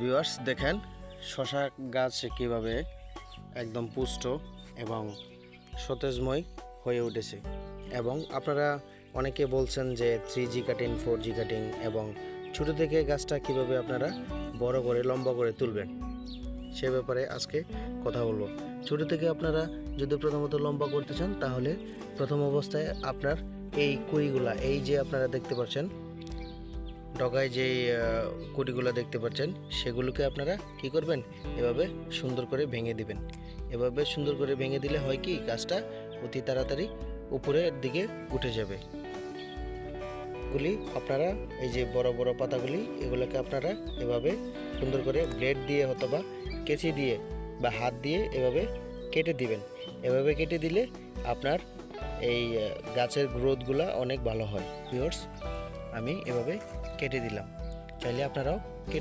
Viewers দেখেন, শশা গাছ কীভাবে একদম পুষ্ট এবং সতেজময় হয়ে উঠেছে। এবং আপনারা অনেকে বলছেন যে three G cutting four G cutting এবং ছোটো থেকে গাছটা কীভাবে আপনারা বড় করে, লম্বা করে তুলবেন, সে ব্যাপারে আজকে কথা বলব। ছোটো থেকে আপনারা যদি প্রথমত লম্বা করতে চান, তাহলে প্রথম অবস্থায় আপনার এই কুড়িগুলা এই যে আপনারা দেখতে পাচ্ছেন ডগায় যে কুটিগুলো দেখতে পাচ্ছেন, সেগুলোকে আপনারা কি করবেন? এভাবে সুন্দর করে ভেঙে দিবেন। এভাবে সুন্দর করে ভেঙে দিলে হয় কি গাছটা অতি তাড়াতাড়ি উপরের দিকে উঠে যাবে। গুলি আপনারা, এই যে বড় বড় পাতাগুলি, এগুলোকে আপনারা এভাবে সুন্দর করে ব্লেড দিয়ে অথবা কেচি দিয়ে বা হাত দিয়ে এভাবে কেটে দিবেন। এভাবে কেটে দিলে আপনার এই গাছের গ্রোথগুলো অনেক ভালো হয়। পিওর্স আমি এভাবে কেটে দিলাম। চাইলে আপনারাও কেটে